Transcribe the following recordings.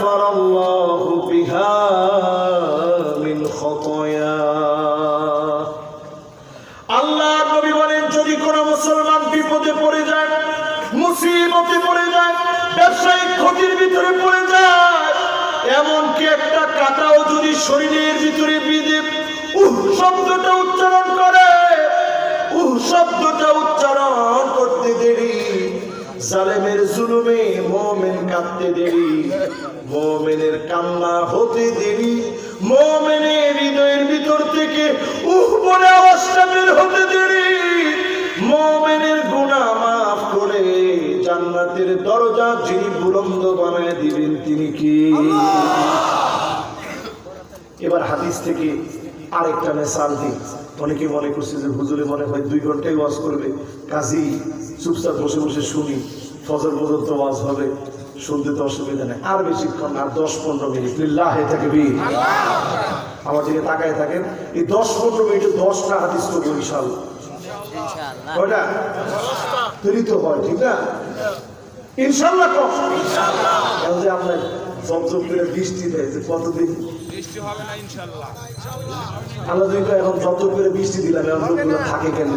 غفر الله بها من خطاياه আল্লাহ নবী বলেন যদি কোন মুসলমান বিপদে পড়ে যায় মুসিবতে পড়ে যায় ব্যবসায়িক ক্ষতির ভিতরে পড়ে যায় এমনকি একটা কাটাও যদি শরীরের ভিতরে বিধে উহ শব্দটা উচ্চারণ করে উহ শব্দটা উচ্চারণ করতে দেরি জালেমের জুলুমে মোমেন কাঁদতে দেরি মোমেনের কান্না হতে দেরি। মোমেনের হৃদয়ের ভিতর থেকে বলে আওয়াজটা বের হতে দেরি। মোমেনের গুনাহ মাফ করে জান্নাতের দরজা যিনি বুলন্দ বানায় দিবেন তিনি কি? এবার হাদিস থেকে আরেকটা মেসাল দিই। অনেকে মনে করছে যে হুজুরে মনে হয় দুই ঘন্টায় ওয়াজ করবে। কাজী চুপচাপ বসে বসে শুনি। ফজর পর্যন্ত ওয়াজ হবে। শুনতে তো অসুবিধা নেই। আর বেশিক্ষণ আর দশ পনেরো মিনিট। লিল্লাহে থাকে বি আমার দিকে তাকায় থাকেন। এই দশ পনেরো মিনিটে দশটা হাদিস তো বরিশাল ইনশাআল্লাহ। কয়টা? তৈরি তো হয় ঠিক না? ইনশাল্লাহ কম। যে আপনার জমজম করে বৃষ্টি দেয় যে কতদিন? বৃষ্টি হবে না ইনশাল্লাহ আল্লাহ তো এখন যত করে বৃষ্টি দিলাম থাকে কেন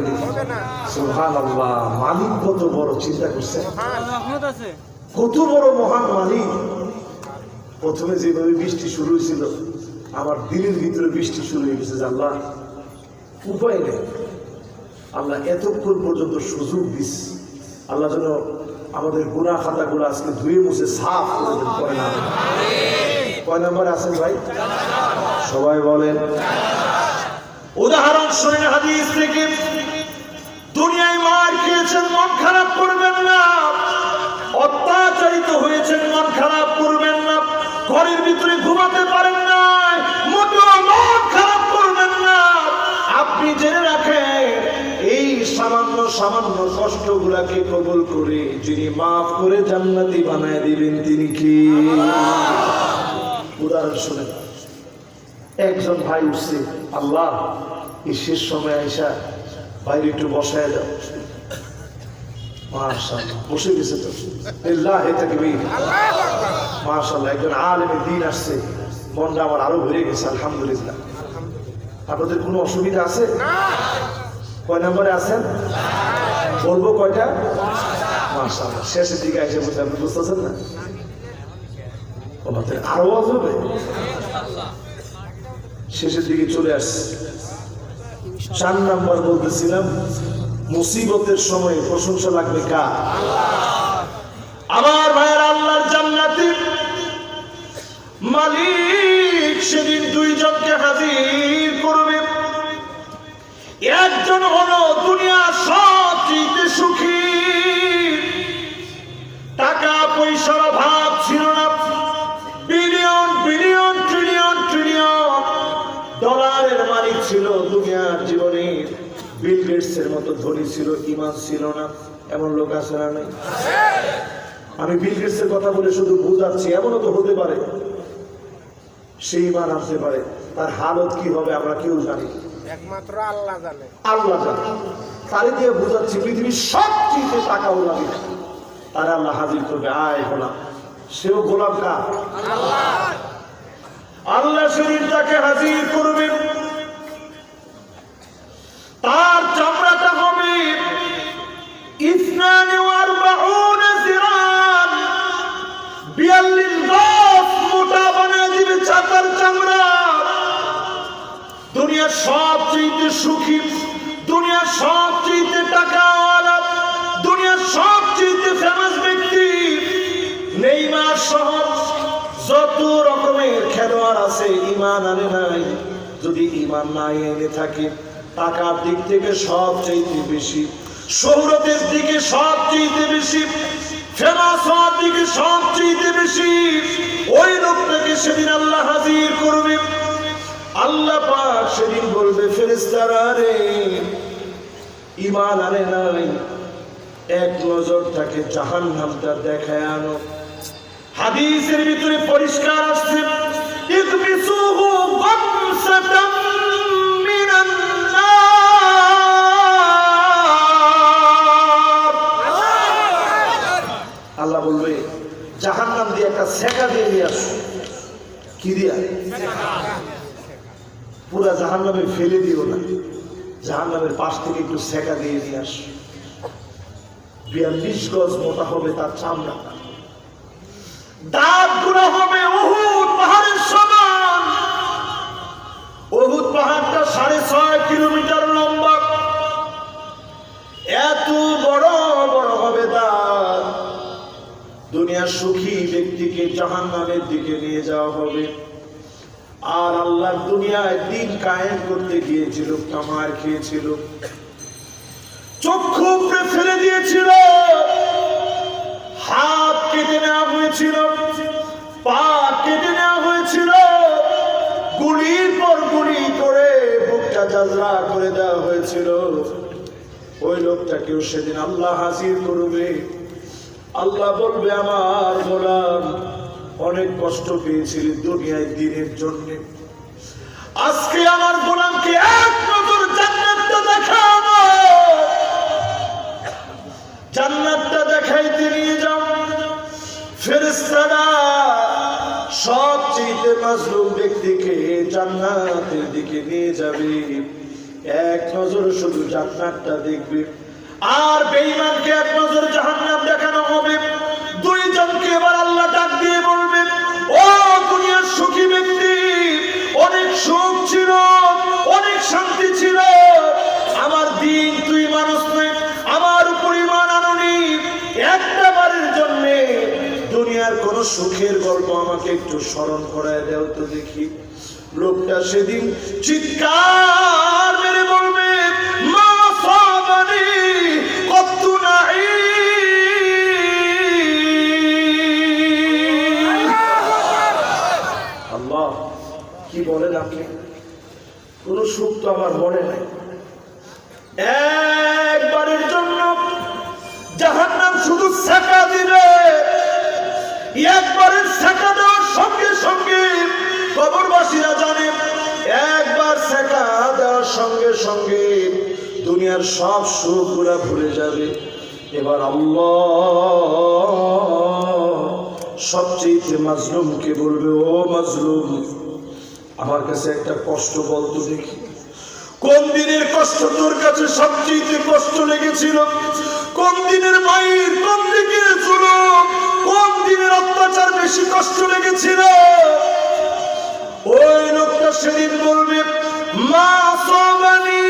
সুহান আল্লাহ মালিক কত বড় চিন্তা করছে। কত বড় মহান মালিক। প্রথমে যেভাবে বৃষ্টি শুরু হয়েছিল আমার দিনের ভিতরে বৃষ্টি শুরু হয়ে গেছে যে আল্লাহ, উপায় নেই। আল্লাহ এতক্ষণ পর্যন্ত সুযোগ দিস আল্লাহ যেন আমাদের গুণা খাতাগুলো আজকে ধুয়ে মুছে সাফ করে কয় নাম্বার আছেন ভাই? সবাই বলেন, উদাহরণ শুনে হাদিস থেকে দুনিয়ায় মার খেয়েছেন, মন খারাপ করবেন কষ্টগুলাকে কবুল করে যিনি মাফ করে জান্নাতি বানায় দিবেন তিনি কি? উদাহরণ শুনে একজন ভাই উঠছে আল্লাহ এই শেষ সময় আইসা বাইরে একটু বসায় দাও। বসে গেছে তো। একজন আলেমে দিন আসছে মনটা আমার আরও ভরে গেছে আলহামদুলিল্লাহ। আপনাদের কোনো অসুবিধা আছে? কয় নম্বরে আছেন? বলব কয়টা? শেষের দিকে এসে বসে আপনি বুঝতেছেন না? আমাদের আরও হবে? শেষের দিকে চলে আসছে। চার নাম্বার বলতেছিলাম, মুসিবতের সময় প্রশংসা লাগবে কার? আমার ভাইয়ের আল্লাহর জান্নাতি মালিক সেদিন দুইজনকে হাজির একজন হলো দুনিয়া সবচেয়ে সুখী। টাকা পয়সার অভাব ছিল না। বিলিয়ন বিলিয়ন, ট্রিলিয়ন ট্রিলিয়ন ডলারের মালিক ছিল দুনিয়ার জীবনে। বিল গেটসের মতো ধনী ছিল, ইমান ছিল না। এমন লোক আছে না নাই? আমি বিল গেটসের কথা বলে শুধু বুঝাচ্ছি, এমনও তো হতে পারে। সেই ইমান আসতে পারে। তার হালত কি হবে আমরা কেউ জানি না। একমাত্র আল্লাহ জানে। আল্লাহ জানে। তারে দিয়ে বুঝাচ্ছি পৃথিবীর সবচেয়ে টাকা তারা আল্লাহ হাজির করবে। আয় সেও আল্লাহ। শরীর তাকে হাজির করবে। তার চামড়াটা হবে ইসনানি দুনিয়ার সবচেয়ে সুখী, দুনিয়ার সবচেয়ে টাকাওয়ালা, দুনিয়ার সবচেয়ে ফেমাস ব্যক্তি নেইমার সহ যত রকমের খেলোয়াড় আছে ইমান আনে নাই। যদি ইমান নাই এনে থাকে, টাকার দিক থেকে সবচেয়ে বেশি, শহরতের দিকে সবচেয়ে বেশি ফেমাস হওয়ার দিকে সবচেয়ে বেশি, ওই লোকটাকে সেদিন আল্লাহ হাজির করবে। আল্লাহ পাক সেদিন বলবে ফেরেস্তারা রে ইমান আনে নাই এক নজর তাকে জাহান নামটা দেখায় আনো। হাদিসের ভিতরে পরিষ্কার আসছে, ইকবিসুহু গামসাতাম মিনান। আল্লাহ বলবে জাহান নাম দিয়ে একটা সেকা দিয়ে নিয়ে আসো। কি দিয়া? পুরা জাহান নামে ফেলে দিও না। জাহান নামের পাশ থেকে একটু সেকা দিয়ে নিয়ে আসো। বিয়াল্লিশ গজ মোটা হবে তার চামড়া। দাঁতগুলো হবে অহুত পাহাড়ের সমান। অহুত পাহাড়টা সাড়ে ছয় কিলোমিটার লম্বা। এত বড় বড় হবে দাঁত। দুনিয়ার সুখী ব্যক্তিকে জাহান নামের দিকে নিয়ে যাওয়া হবে। আর আল্লাহর দুনিয়ায় দিন কায়েম করতে গিয়েছিল কামার খেয়েছিল, চক্ষু ফেলে দিয়েছিল, হাত কেটে নেওয়া হয়েছিল, পা কেটে নেওয়া হয়েছিল, গুলির পর গুলি করে বুকটা জাজরা করে দেওয়া হয়েছিল। ওই লোকটাকেও সেদিন আল্লাহ হাজির করবে। আল্লাহ বলবে, আমার গোলাম অনেক কষ্ট পেয়েছিলি দুনিয়ায় দিনের জন্য। আজকে আমার গোলামকে এক নজর জান্নাতটা দেখাবো। জান্নাতটা দেখাইতে নিয়ে যাও। ফেরেশতারা সবচেয়ে মাজলুম ব্যক্তিকে জান্নাতের দিকে নিয়ে যাবে। এক নজর শুধু জান্নাতটা দেখবে। আর বেঈমানকে এক নজর জাহান্নাম দেখানো হবে। ও দুনিয়ার সুখী ব্যক্তি, অনেক সুখ ছিল, অনেক শান্তি ছিল। আমার দিন তুই মানুষ নয়, আমার পরিমাণ আননি। একটা বারের জন্য দুনিয়ার কোন সুখের গল্প আমাকে একটু স্মরণ করায় দেও তো দেখি। লোকটা সেদিন চিৎকার মেরে বলবে আপনি, কোন সুখ তো আমার মনে নাই। একবারের জন্য জাহান্নাম শুধু শেখা দিবে। একবারের শেখা দেওয়ার সঙ্গে সঙ্গে কবরবাসীরা জানে, একবার শেখা দেওয়ার সঙ্গে সঙ্গে দুনিয়ার সব সুখ ভুলে যাবে। এবার আল্লাহ সবচেয়ে মাজলুমকে বলবে, ও মাজলুম আমার কাছে একটা কষ্ট বলতো দেখি। কোন দিনের কষ্ট তোর কাছে সবচেয়ে কষ্ট লেগেছিল? কোন দিনের মায়ের কোন দিকে জুলুম কোন দিনের অত্যাচার বেশি কষ্ট লেগেছিল? ওই লোকটা সেদিন বলবে, মা সবানি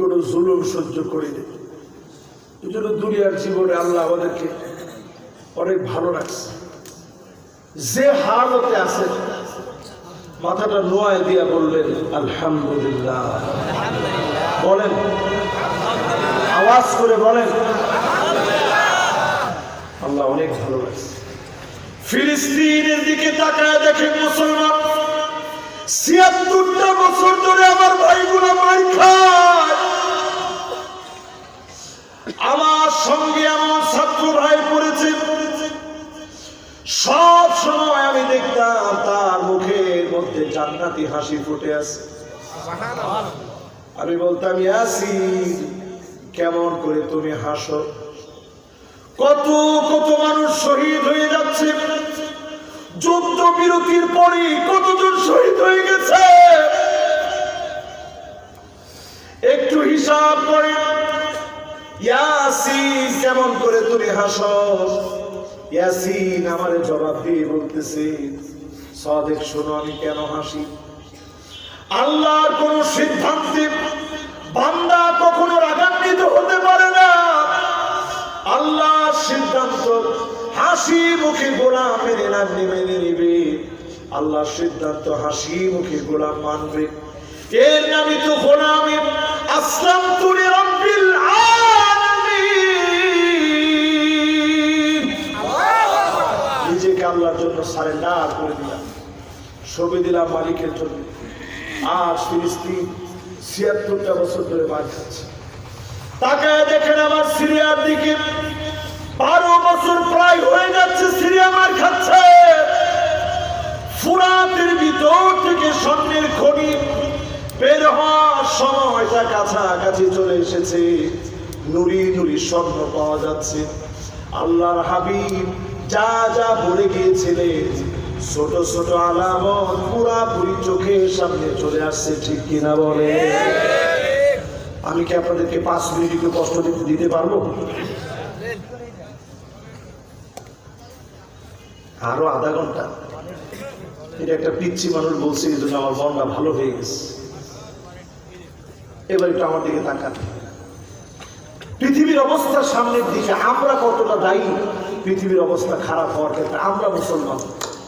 কোনো জুলুম সহ্য করি না। এই জন্য দুনিয়ার জীবনে আল্লাহ আমাদেরকে অনেক ভালো লাগছে যে হালতে আছে, মাথাটা নোয়ায় দিয়া বললেন, আলহামদুলিল্লাহ। বলেন, আওয়াজ করে বলেন, আল্লাহ অনেক ভালো লাগছে ফিলিস্তিনের দিকে তাকায় দেখেন মধ্যে জান্নাতি হাসি ফুটে আছে। আমি বলতাম ইয়াসিন কেমন করে তুমি হাসো? কত কত মানুষ শহীদ হয়ে যাচ্ছে। যুদ্ধ বিরতির পরে কতজন শহীদ হয়ে গেছে। একটু হিসাব করে ইয়াসিন কেমন করে তুমি হাসো? ইয়াসিন আমার জবাব দিয়ে বলতেছে সদেক, শোনো আমি কেন হাসি? আল্লাহর কোন সিদ্ধান্তে বান্দা কখনো রাগান্বিত হতে পারে না। আল্লাহর সিদ্ধান্ত হাসি মুখে গোলাম মেনে না মেনে নিবে। আল্লাহর সিদ্ধান্ত হাসি মুখে গোলাম মানবে। এর নামই তো গোলামি আসলাম তুলে রব্বিল নিজেকে আল্লাহর জন্য সারেন্ডার করে দিলাম। ছবি দিলাম মালিকের জন্য। আর ফিলিস্তিন ছিয়াত্তরটা বছর ধরে মার খাচ্ছে তাকে দেখেন আমার সিরিয়ার দিকে বারো বছর প্রায় হয়ে যাচ্ছে, সিরিয়া মার খাচ্ছে। ফুরাতের ভিতর থেকে স্বর্ণের খনি বের হওয়ার সময়টা কাছাকাছি চলে এসেছে। নুরি নুরি স্বর্ণ পাওয়া যাচ্ছে। আল্লাহর হাবিব যা যা বলে গিয়েছিলেন ছোট ছোট আলামত পুরাপুরি চোখের সামনে চলে আসছে, ঠিক কিনা বলে? আমি কি আপনাদেরকে পাঁচ মিনিট একটু কষ্ট দিতে দিতে পারব? আরও আধা ঘণ্টা। এটা একটা পিচ্ছি মানুষ বলছে, এই জন্য আমার মনটা ভালো হয়ে গেছে। এবার একটু আমার দিকে তাকান। পৃথিবীর অবস্থা সামনের দিকে আমরা কতটা দায়ী? পৃথিবীর অবস্থা খারাপ হওয়ার ক্ষেত্রে আমরা মুসলমান।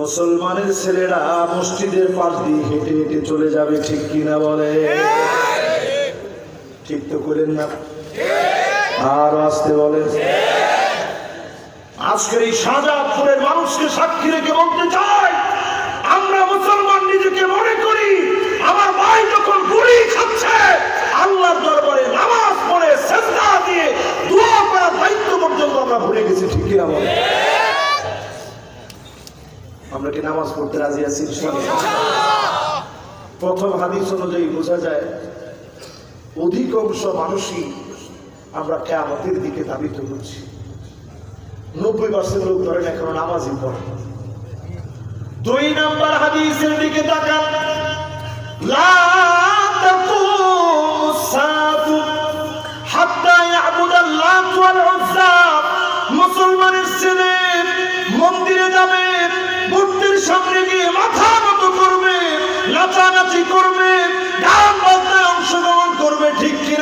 মুসলমানের ছেলেরা মসজিদের পাশ দিয়ে হেঁটে হেঁটে চলে যাবে, ঠিক কিনা বলে? ঠিক তো করেন না? আর আসতে বলে? আজকের এই শাহজাদপুরের মানুষকে সাক্ষী রেখে বলতে চাই, আমরা মুসলমান নিজেকে মনে করি, আমার ভাই যখন গুলি খাচ্ছে, আল্লাহর দরবারে নামাজ পড়ে, সেজদা দিয়ে দোয়া করার দায়িত্ব পর্যন্ত আমরা ভুলে গেছি, ঠিক কিনা বলে? আমরা কি নামাজ পড়তে রাজি আছি? প্রথম হাদিস অনুযায়ী বোঝা যায়, অধিকাংশ মানুষই আমরা কেয়ামতের দিকে ধাবিত করছি নব্বই পার্সেন্ট লোক ধরেন এখনও নামাজই পড়ে দুই নম্বর হাদিসের দিকে তাকান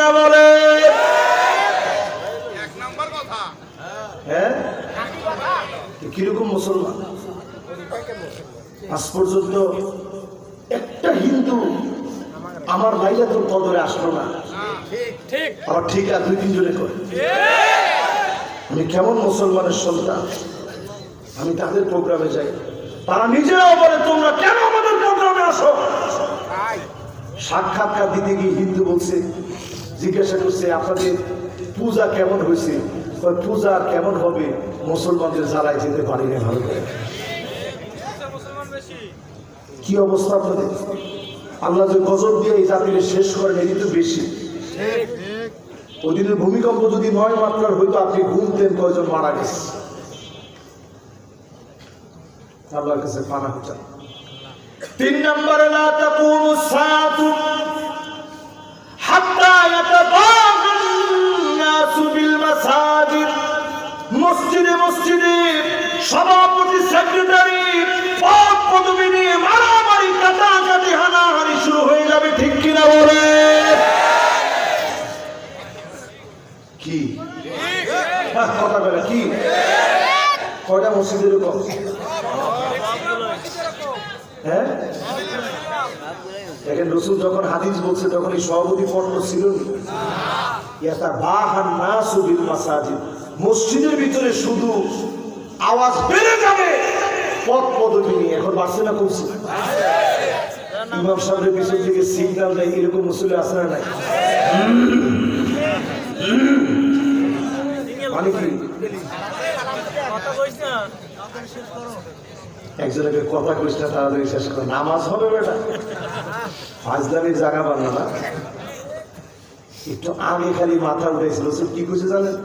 কিনা বলে। হ্যাঁ? কীরকম মুসলমান? আজ পর্যন্ত একটা হিন্দু আমার বাইরে তোর কদরে আসলো না। আবার ঠিক আর দুই তিনজনে করে। আমি কেমন মুসলমানের সন্তান? আমি তাদের প্রোগ্রামে যাই। তারা নিজেরাও বলে, তোমরা কেন আমাদের প্রোগ্রামে আসো? সাক্ষাৎকার দিতে গিয়ে হিন্দু বলছে জিজ্ঞাসা করছে, আপনাদের পূজা কেমন হয়েছে? পূজা কেমন হবে? মুসলমানদের জ্বালায় যেতে পারি না ভালো কি অবস্থা আপনাদের? আল্লাহ যে গজব দিয়ে এই জাতিকে শেষ করেন, এটি তো বেশি। ওই দিনের ভূমিকম্প যদি নয় মাত্রার হইতো, আপনি ঘুমতেন কয়জন মারা গেছে? আল্লাহর কাছে পানা চান তিন নম্বরে, লা তাকুমু সাআতু হাত্তা ইয়াতাবাগান নাসু বিল মাসাজিদ মসজিদে সভাপতি সেক্রেটারি পদ পদবি নিয়ে মারামারি হানাহানি শুরু হয়ে যাবে ঠিক কিনা বলে? কি? হ্যাঁ, কথা বলে কি? কয়টা মসজিদের এরকম হ্যাঁ দেখেন রসুল যখন হাদিস বলছে, তখন এই সভাপতি পণ্য ছিল মসজিদের ভিতরে শুধু আওয়াজ বেড়ে যাবে, পথ পদবি নিয়ে। এখন বাড়ছে না কমছে? ইমাম সাহেবের পিছন থেকে সিগনাল দেয়, এরকম মুসলে আসে না নাই? মানে কি? একজনকে কথা কইস না তাড়াতাড়ি শেষ করে নামাজ হবে বেটা ফাজদানির জায়গা বাংলা না একটু আগে খালি মাথা উঠেছে রসুল কি কইছে জানেন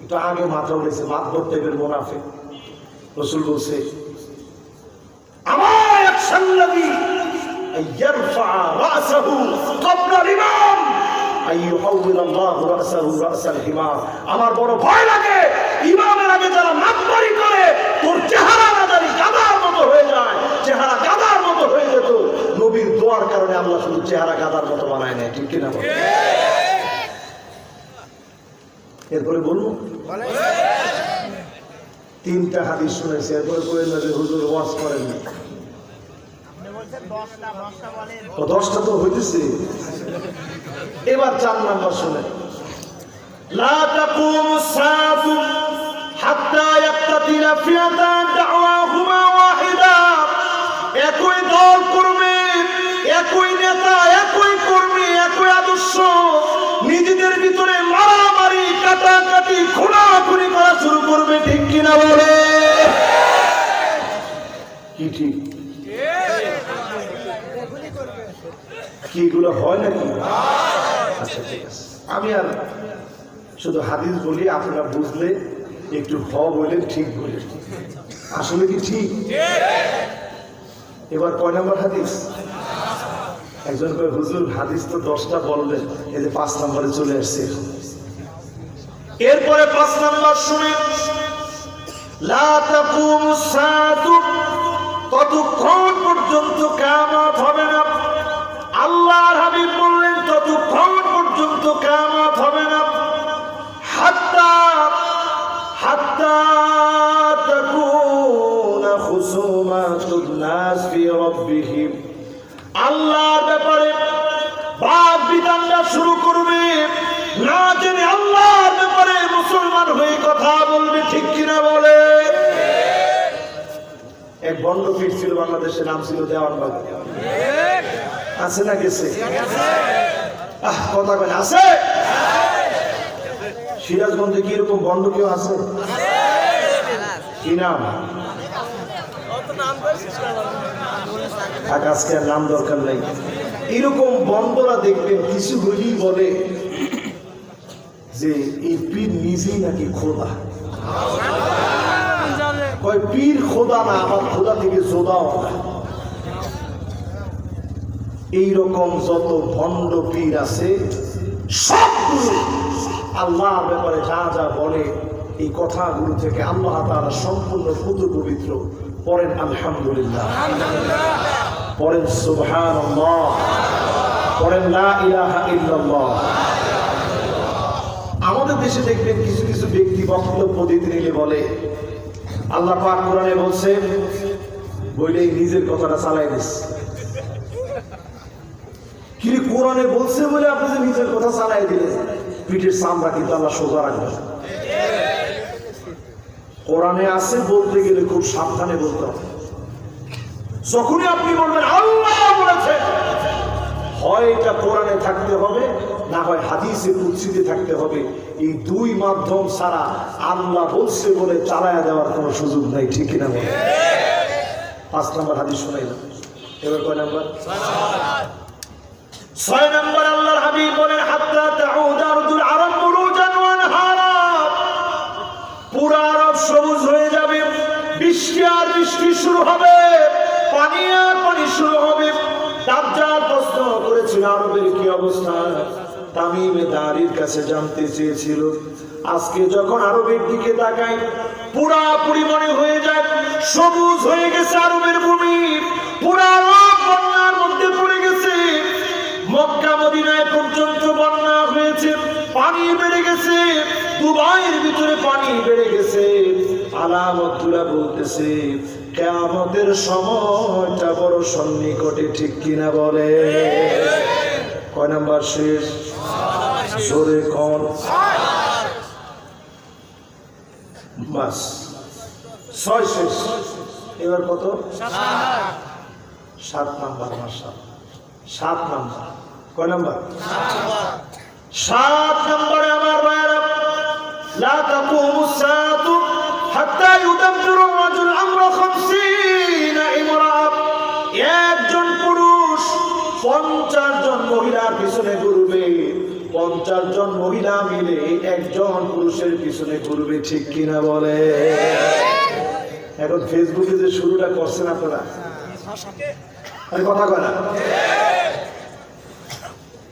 একটু আগে মাথা উঠেছে মাতবর টাইপের মোনাফে রসুল বলছে আমার এক সাল্লাবি يرفع رأسه قبل الإمام أن يحول الله رأسه رأس الحمار আমার বড় ভয় লাগে ইমামের আগে যারা মাতবারি করে তোর চেহারা নাদারি গাদার মতো হয়ে যায়, চেহারা কাদার মতো হয়ে যেত। নবীর দোয়ার কারণে আল্লাহ শুধু চেহারা কাদার মতো বানায় নেয়, ঠিক কিনা এরপরে বলব তিনটা হাদিস শুনেছে, এরপরে করেন না যে হুজুর ওয়াজ করেন দশটা তো হইতেছে। এবার চার নাম্বার শুনেন। লা তাকুমু সাআতু হাত্তা ইয়াক্তাতিলা ফিয়াতান দল একই নেতা, একই কর্মী, একই আদর্শ। নিজেদের ভিতরে মারামারি, কাটাকাটি, খুনাখুনি করা শুরু করবে, ঠিক কিনা বলে? কি ঠিক? কি হয় নাকি? আচ্ছা আমি আর শুধু হাদিস বলি, আপনারা একটু ঠিক বলেন। আসলে কি ঠিক? এবার কয় নম্বর হাদিস? একজন হুজুর, হাদিস তো দশটা বললেন এই যে পাঁচ নম্বরে চলে আসছে। এরপরে পাঁচ নম্বর শুনে ততক্ষণ পর্যন্ত কিয়ামত হবে না। আল্লাহর হাবিব বললেন, ততক্ষণ পর্যন্ত কিয়ামত হবে না। হাত্তা হাত্তা আল্লাহর ব্যাপারে বাদ বিধানটা শুরু করবে। না জেনে আল্লাহর ব্যাপারে মুসলমান হয়ে কথা বলবে ঠিক কিনা বলে? এক বন্ড পীর ছিল বাংলাদেশে নাম ছিল দেওয়ানবাগ। আছে না গেছে? আহ কথা না, আছে? সিরাজগঞ্জে কি এরকম বন্ড কেউ আছে? কি নাম? থাক, আজকে আর নাম দরকার নাই। এরকম বন্দরা দেখবেন কিছু হইলেই বলে যে এই পীর নিজেই নাকি খোদা। পীর খোদা না আমার খোদা থেকে জোদাও না। এইরকম যত ভণ্ড পীর আছে সবগুলো আল্লাহর ব্যাপারে যা যা বলে এই কথাগুলো থেকে আল্লাহ তারা সম্পূর্ণ পুত পবিত্র পড়েন আলহামদুলিল্লাহ। পড়েন সুবহান পড়েন লা ইলাহা ইল্লাল্লাহ। আমাদের দেশে দেখবেন কিছু কিছু ব্যক্তি বক্তব্য দিতে নিলে বলে, আল্লাহ পাক কোরআনে বলছে, বইলেই নিজের কথাটা চালাই দিস। কিন্তু কোরআনে বলছে বলে আপনি যে নিজের কথা চালাই দিলেন, পিঠের চামড়া কিন্তু আল্লাহ সোজা রাখবেন। কোরআনে আছে বলতে গেলে খুব সাবধানে বলতে হবে। যখনই আপনি বলবেন, আল্লাহ বলেছে, হয় এটা কোরআনে থাকতে হবে, না হয় হাদিসে কুৎসিতে থাকতে হবে। এই দুই মাধ্যম ছাড়া আল্লাহ বলছে বলে চালায়া দেওয়ার কোনো সুযোগ নাই, ঠিক বলে? পাঁচ নম্বর হাদিস শোনাইলাম এবার কয় নাম্বার? ছয় নম্বর আল্লাহর হাবিব বলেন, হাত্তা তাউদ আরব বুরুজান ওয়া আনহারা। পুরা আরব সবুজ হয়ে যাবে, বৃষ্টি আর বৃষ্টি শুরু হবে। পানি আর পানি শুরু হবে। দাজ্জাল প্রশ্ন করেছিল, আরবের কি অবস্থা? তামিমে দাঁড়ির কাছে জানতে চেয়েছিল। আজকে যখন আরবের দিকে তাকাই, পুরাপুরি মনে হয়ে যায়, সবুজ হয়ে গেছে আরবের ভূমি। পুরা আরব বন্যার মধ্যে পড়ে গেছে। মক্কা, মদিনায় পর্যন্ত বন্যা হয়েছে, পানি বেড়ে গেছে, দুবাইয়ের ভিতরে পানি বেড়ে গেছে। আলামতুরা বলতেছে কেয়ামতের সময়টা বড় সন্নিকটে ঠিক কিনা বলে? কয় নাম্বার শেষ? জোরে কন। বাস। ছয় শেষ। এবার কত? সাত নাম্বার মার্শাল সাত নাম্বার। কয় নাম্বার? সাত নম্বরে আমার মায়েরা লা তাকুমু সাতু হাত্তা ইউদাম্মিরু একজন পুরুষ পঞ্চাশ জন মহিলার পিছনে ঘুরবে। পঞ্চাশ জন মহিলা মিলে একজন পুরুষের পিছনে ঘুরবে ঠিক কিনা বলে? এখন ফেসবুকে যে শুরুটা করছেন আপনারা আরে কথা কয় না।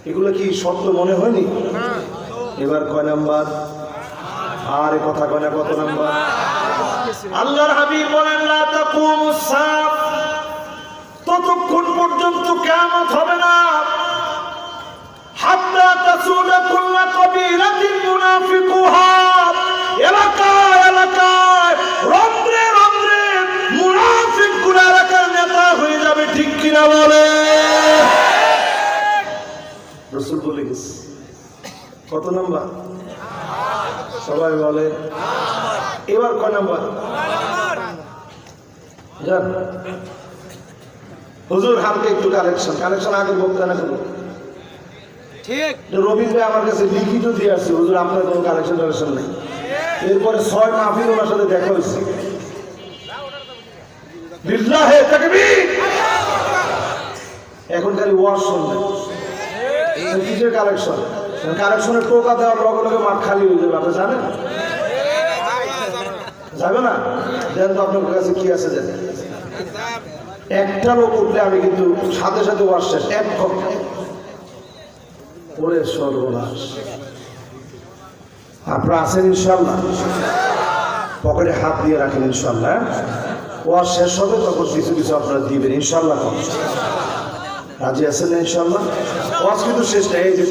এগুলো কি সত্য মনে হয়নি? এবার কয় নাম্বার? আর কথা কয় না কত নাম্বার? আল্লাহর হাবিব বলেন, লা তাকুম সাফ। ততক্ষণ পর্যন্ত কিয়ামত হবে না। হাত্তা তাসুলা কুল্লা কবিলাতিন মুনাফিকুহা। এলাকায় এলাকায়, রন্ধ্রে রন্ধ্রে মুনাফিকগুলা এলাকার নেতা হয়ে যাবে, ঠিক কিনা বলে? রসুল বলে গেছে। কত নাম্বার? সবাই বলে এবার কয় নাম্বার? হুজুর হামকে একটু কালেকশন কালেকশন আগে বক্তা না করব ঠিক। রবীন্দ্র আমার কাছে লিখিত দিয়ে আসছে। হুজুর আপনার কোনো কালেকশন টালেকশন নেই। এরপরে ছয় মাহফিল ওনার সাথে দেখা হয়েছে। বিল্লাহে তাকবীর। এখন খালি ওয়াশ শুনবে কিসের কালেকশন কালেকশনের টোকা দেওয়ার লগে লগে মাঠ খালি হয়ে যাবে আপনি জানেন? যাবে না? দেন তো আপনার কাছে কি আছে দেন? একটা লোক উঠলে আমি কিন্তু সাথে সাথে ওয়াশ শেষ, এক ওরে সর্বনাশ। আপনারা আছেন ইনশাল্লাহ পকেটে হাত দিয়ে রাখেন ইনশাল্লাহ ওয়াশ শেষ হবে, তখন কিছু কিছু আপনারা দিবেন ইনশাল্লাহ রাজি আছেন ইনশাল্লাহ ওয়াজ কিন্তু শেষ নেই যে